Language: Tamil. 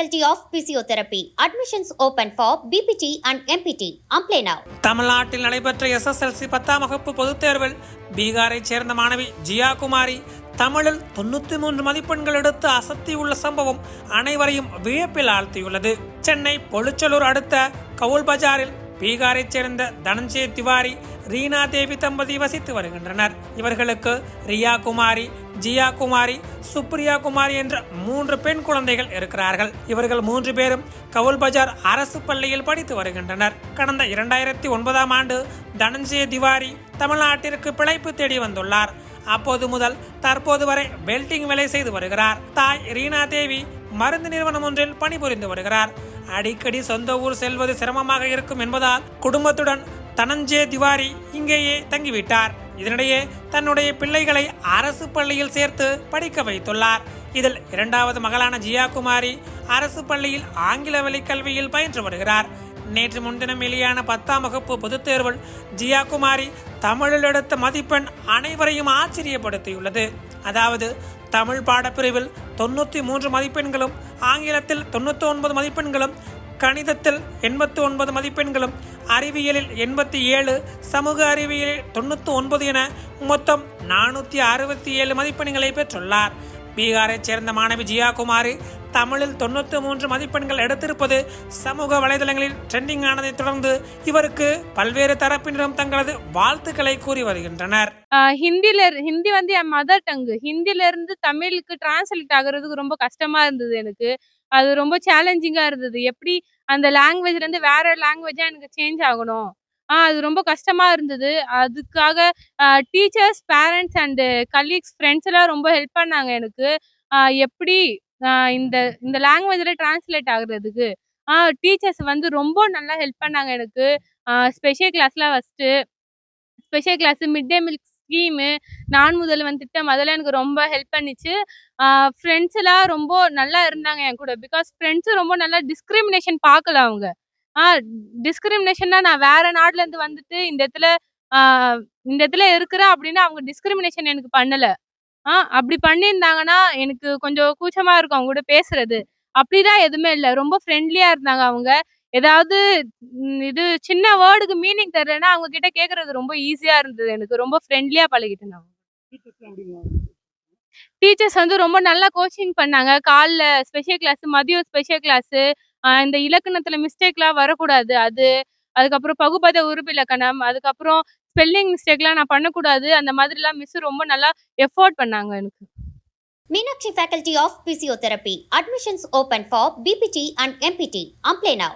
Faculty of Physiotherapy. Admissions open for BPT and MPT. Apply now. தமிழ்நாட்டில் நடைபெற்ற எஸ்எஸ்எல்சி பத்தாம் வகுப்பு பொதுத் தேர்வில் பீகாரைச் சேர்ந்த மாணவி ஜியா குமாரி தமிழில் தொண்ணூத்தி மூன்று மதிப்பெண்கள் எடுத்து அசத்தியுள்ள சம்பவம் அனைவரையும் வியப்பில் ஆழ்த்தியுள்ளது சென்னை பொலிச்சலூர் அடுத்த கவுல் பஜாரில் பீகாரைச் சேர்ந்த தனஞ்சய திவாரி ரீனா தேவி தம்பதி வசித்து வருகின்றனர். இவர்களுக்கு ரியா குமாரி ஜியா குமாரி சுப்ரியா குமாரி என்ற மூன்று பெண் குழந்தைகள் இருக்கிறார்கள். இவர்கள் மூன்று பேரும் கவுல் பஜார் அரசு பள்ளியில் படித்து வருகின்றனர். கடந்த இரண்டாயிரத்தி ஒன்பதாம் ஆண்டு தனஞ்சய திவாரி தமிழ்நாட்டிற்கு பிழைப்பு தேடி வந்துள்ளார். அப்போது முதல் தற்போது வரை பெல்டிங் வேலை செய்து வருகிறார். தாய் ரீனா தேவி மருந்து நிறுவனம் ஒன்றில் பணிபுரிந்து வருகிறார். அடிக்கடி சொந்த ஊர் செல்வது சிரமமாக இருக்கும் என்பதால் குடும்பத்துடன் தனஞ்சே திவாரி இங்கேயே தங்கிவிட்டார். இதனிடையே தன்னுடைய பிள்ளைகளை அரசு பள்ளியில் சேர்த்து படிக்க வைத்துள்ளார். இதில் இரண்டாவது மகளான ஜியா குமாரி அரசு பள்ளியில் ஆங்கில வழி கல்வியில் பயின்று வருகிறார். நேற்று முன்தினம் வெளியான பத்தாம் வகுப்பு பொதுத் தேர்வில் ஜியா குமாரி தமிழில் எடுத்த மதிப்பெண் அனைவரையும் ஆச்சரியப்படுத்தியுள்ளது. அதாவது தமிழ் பாடப்பிரிவில் தொண்ணூற்றி மூன்று மதிப்பெண்களும் ஆங்கிலத்தில் தொண்ணூற்றி ஒன்பது மதிப்பெண்களும் கணிதத்தில் எண்பத்தி ஒன்பது மதிப்பெண்களும் அறிவியலில் எண்பத்தி ஏழு சமூக அறிவியலில் தொண்ணூற்றி ஒன்பது என மொத்தம் நானூற்றி அறுபத்தி ஏழு மதிப்பெண்களை பெற்றுள்ளார். பீகாரைச் சேர்ந்த மாணவி ஜியா குமாரி தமிழில் தொண்ணூற்றி மூன்று மதிப்பெண்கள் எடுத்திருப்பது சமூக வலைதளங்களில் ட்ரெண்டிங் ஆனதைத் தொடர்ந்து இவருக்கு பல்வேறு தரப்பினரும் தங்களது வாழ்த்துக்களை கூறி வருகின்றனர். ஆஹ் ஹிந்தில இரு- ஹிந்தி வந்து என் மதர் டங்கு ஹிந்தில இருந்து தமிழுக்கு டிரான்ஸ்லேட் ஆகுறதுக்கு ரொம்ப கஷ்டமா இருந்தது எனக்கு. அது ரொம்ப சேலஞ்சிங்கா இருந்தது. எப்படி அந்த லாங்குவேஜ்ல இருந்து வேற லாங்குவேஜா எனக்கு சேஞ்ச் ஆகணும்? அது ரொம்ப கஷ்டமா இருந்தது. அதுக்காக teachers parents and colleagues friends எல்லாம் ரொம்ப ஹெல்ப் பண்ணாங்க எனக்கு. எப்படி இந்த இந்த லாங்குவேஜில் டிரான்ஸ்லேட் ஆகுறதுக்கு. டீச்சர்ஸ் வந்து ரொம்ப நல்லா ஹெல்ப் பண்ணாங்க எனக்கு. ஸ்பெஷல் கிளாஸ்லாம் first special class mid day milk scheme நான் முதல்வன் திட்டம் அதெல்லாம் எனக்கு ரொம்ப ஹெல்ப் பண்ணிச்சு. ஃப்ரெண்ட்ஸ் எல்லாம் ரொம்ப நல்லா இருந்தாங்க என் கூட. பிகாஸ் ஃப்ரெண்ட்ஸும் ரொம்ப நல்லா டிஸ்கிரிமினேஷன் பார்க்கல அவங்க. ஆ டிஸ்கிரிமினேஷன்னா நான் வேற நாட்டுல இருந்து வந்துட்டு இந்த இடத்துல ஆஹ் இந்த இடத்துல இருக்கிறேன் அப்படின்னா அவங்க டிஸ்கிரிமினேஷன் எனக்கு பண்ணல. ஆ அப்படி பண்ணியிருந்தாங்கன்னா எனக்கு கொஞ்சம் கூச்சமா இருக்கும் அவங்க கூட பேசுறது. அப்படிலாம் எதுவுமே இல்லை. ரொம்ப ஃப்ரெண்ட்லியா இருந்தாங்க அவங்க. ஏதாவது இது சின்ன வேர்டுக்கு மீனிங் தெரியலன்னா அவங்க கிட்ட கேக்குறது ரொம்ப ஈஸியா இருந்தது. எனக்கு ரொம்ப ஃப்ரெண்ட்லியா பழகிட்டேன் நான். டீச்சர்ஸ் வந்து ரொம்ப நல்லா கோச்சிங் பண்ணாங்க. காலைல ஸ்பெஷல் கிளாஸ் மதியம் ஸ்பெஷல் கிளாஸ் இந்த இலக்கணத்துல மிஸ்டேக்லாம் வரக்கூடாது. அது அதுக்கப்புறம் பகுபத உருபு இலக்கணம் அதுக்கப்புறம் ஸ்பெல்லிங் மிஸ்டேக்லாம் நான் பண்ணக்கூடாது. அந்த மாதிரிலாம் மிஸ் ரொம்ப நல்லா எஃபோர்ட் பண்ணாங்க எனக்கு. Meenakshi Faculty of physiotherapy admissions open for BPT and MPT Apply now.